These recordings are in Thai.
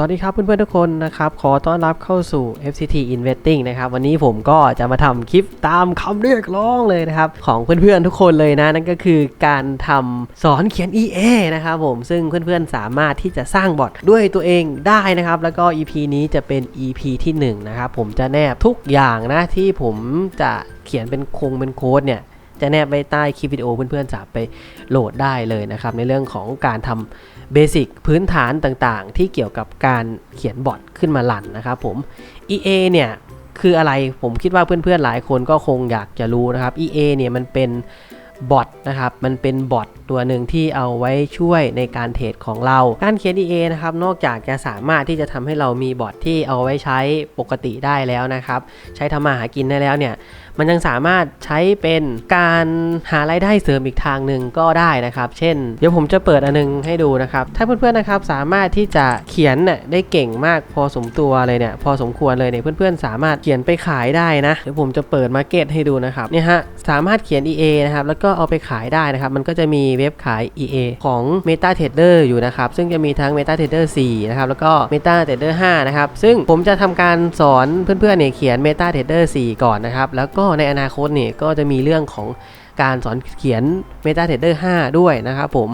สวัสดีครับเพื่อนๆทุกคนนะครับขอต้อนรับเข้าสู่ FCT Investing นะครับวันนี้ผมก็จะมาทำคลิปตามคำเรียกร้องเลยนะครับของเพื่อนๆทุกคนเลยนะนั่นก็คือการทำสอนเขียน EA นะครับผมซึ่งเพื่อนๆสามารถที่จะสร้างบอทด้วยตัวเองได้นะครับแล้วก็ EP นี้จะเป็น EP ที่1นะครับผมจะแนบทุกอย่างนะที่ผมจะเขียนเป็นโครงเป็นโค้ดเนี่ยจะแนบไว้ใต้คลิปวิดีโอเพื่อนๆสามารถไปโหลดได้เลยนะครับในเรื่องของการทำ เบสิกพื้นฐานต่างๆ ที่เกี่ยวกับการเขียนบอทขึ้นมาลันนะครับผม EA เนี่ยคืออะไรผมคิดว่าเพื่อนๆหลายคนก็คงอยากจะรู้นะครับ EA เนี่ยมันเป็นบอทนะครับ มันเป็นบอท ตัวหนึ่งที่เอาไว้ช่วยในการเทรดของเรา การเขียน EA นะครับ นอกจากจะสามารถที่จะทำให้เรามีบอทที่เอาไว้ใช้ปกติได้แล้วนะครับ ใช้ทำมาหากินได้แล้วเนี่ย มันยังสามารถใช้เป็นการหารายได้เสริมอีกทางหนึ่งก็ได้นะครับ เช่น เดี๋ยวผมจะเปิดอันนึงให้ดูนะครับ ถ้าเพื่อนๆนะครับสามารถที่จะเขียนน่ะได้เก่งมากพอสมตัวเลยเนี่ยพอสมควรเลยเนี่ยเพื่อนๆ สามารถเขียนไปขายได้นะเดี๋ยวผมจะเปิดมาร์เก็ตให้ดูนะครับเนี่ยฮะสามารถเขียน EA นะครับแล้วก็เอาไปขายได้นะครับ มันก็จะมีเว็บขาย EA ของ MetaTrader อยู่นะครับ ซึ่งจะมีทั้ง MetaTrader 4 นะครับ แล้วก็ MetaTrader 5 นะครับ ซึ่งผมจะทำการสอนเพื่อนๆเนี่ยเขียน MetaTrader 4 ก่อนนะครับ แล้วก็ในอนาคตเนี่ยก็จะมีเรื่องของการสอนเขียน MetaTrader 5 ด้วยนะครับผม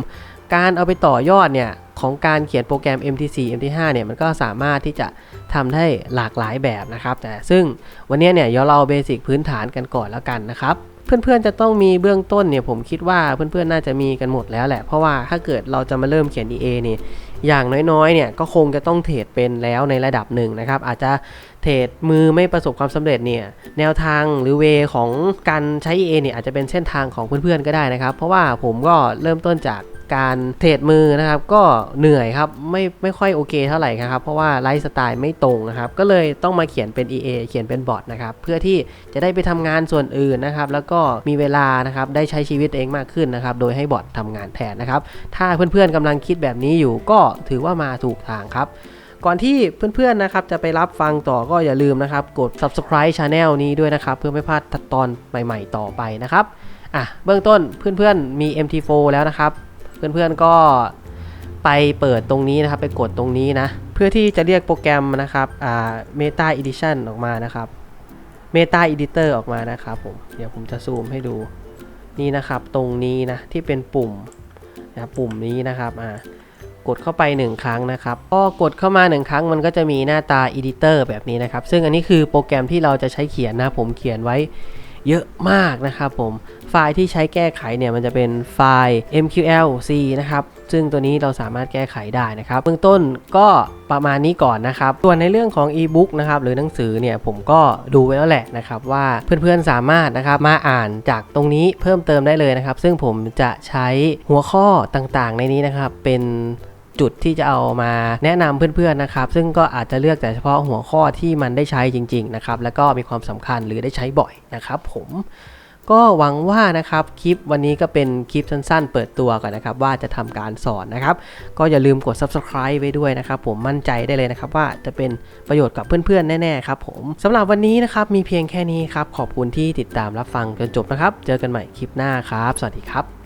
การเอาไปต่อยอดเนี่ยของการเขียนโปรแกรม MT4 MT5 เนี่ยมันก็สามารถที่จะทำได้หลากหลายแบบนะครับแต่ซึ่งวันนี้เนี่ยเดี๋ยวเราเบสิกพื้นฐานกันก่อนแล้วกันนะครับเพื่อนๆจะต้องมีเบื้องต้นเนี่ยผมคิดว่าเพื่อนๆน่าจะมีกันหมดแล้วแหละ เพราะว่าถ้าเกิดเราจะมาเริ่มเขียน EA เนี่ยอย่างน้อยๆเนี่ยก็คงจะต้องเทรดเป็นแล้วในระดับหนึ่งนะครับ อาจจะเทรดมือไม่ประสบความสำเร็จเนี่ยแนวทางหรือเวของการใช้ EA เนี่ยอาจจะเป็นเส้นทางของเพื่อนๆก็ได้นะครับ เพราะว่าผมก็เริ่มต้นจาก การเทรดมือนะครับ ก็เหนื่อยครับไม่ไม่ค่อยโอเคเท่าไหร่ครับ เพราะว่าไลฟ์สไตล์ไม่ตรงนะครับ ก็เลยต้องมาเขียนเป็น EA เขียนเป็นบอทนะครับ เพื่อที่จะได้ไปทำงานส่วนอื่นนะครับ แล้วก็มีเวลานะครับได้ใช้ชีวิตเองมากขึ้นนะครับ โดยให้บอททำงานแทนนะครับ ถ้าเพื่อนๆกำลังคิดแบบนี้อยู่ก็ถือว่ามาถูกทางครับก่อนที่เพื่อนๆนะครับจะไปรับฟังต่อก็อย่าลืมนะครับ กด subscribe channel นี้ด้วยนะครับ เพื่อไม่พลาดตอนใหม่ๆต่อไปนะครับอะเบื้องต้นเพื่อนๆมี MT4 แล้วนะครับ เพื่อนๆก็ไปเปิดตรงนี้นะครับ ไปกดตรงนี้นะ เพื่อที่จะเรียกโปรแกรมนะครับอ่า Meta Edition ออกมานะครับ Meta Editor ออกมานะครับผมเดี๋ยวผมจะซูมให้ดูนี่นะครับ ตรงนี้นะที่เป็นปุ่มนะครับปุ่มนี้นะครับอ่ากดเข้าไป 1 ครั้งนะครับพอกดเข้ามา 1 ครั้งมันก็จะมีหน้าตา Editor แบบนี้นะครับ ซึ่งอันนี้คือโปรแกรมที่เราจะใช้เขียนนะผมเขียนไว้ เยอะมากนะครับผม ไฟล์ที่ใช้แก้ไขเนี่ยมันจะเป็นไฟล์ MQLC นะครับ ซึ่งตัวนี้เราสามารถแก้ไขได้นะครับ เบื้องต้นก็ประมาณนี้ก่อนนะครับ ส่วนในเรื่องของ e-book นะครับหรือหนังสือเนี่ยผมก็ดูไว้แล้วแหละนะครับว่าเพื่อนๆสามารถนะครับมาอ่านจากตรงนี้เพิ่มเติมได้เลยนะครับ ซึ่งผมจะใช้หัวข้อต่างๆ ในนี้นะครับเป็น จุดที่จะเอามาแนะนำเพื่อนๆนะครับ ซึ่งก็อาจจะเลือกแต่เฉพาะหัวข้อที่มันได้ใช้จริงๆนะครับแล้วก็มีความสำคัญหรือได้ใช้บ่อยนะครับ ผมก็หวังว่านะครับคลิปวันนี้ก็เป็นคลิปสั้นๆ เปิดตัวก่อนนะครับ ว่าจะทำการสอนนะครับ ก็อย่าลืมกด subscribe ไว้ด้วยนะครับ ผมมั่นใจได้เลยนะครับ ว่าจะเป็นประโยชน์กับเพื่อนๆ แน่ๆครับผมสำหรับวันนี้นะครับมีเพียงแค่นี้ครับ ขอบคุณที่ติดตามรับฟังจนจบนะครับ เจอกันใหม่คลิปหน้าครับ สวัสดีครับ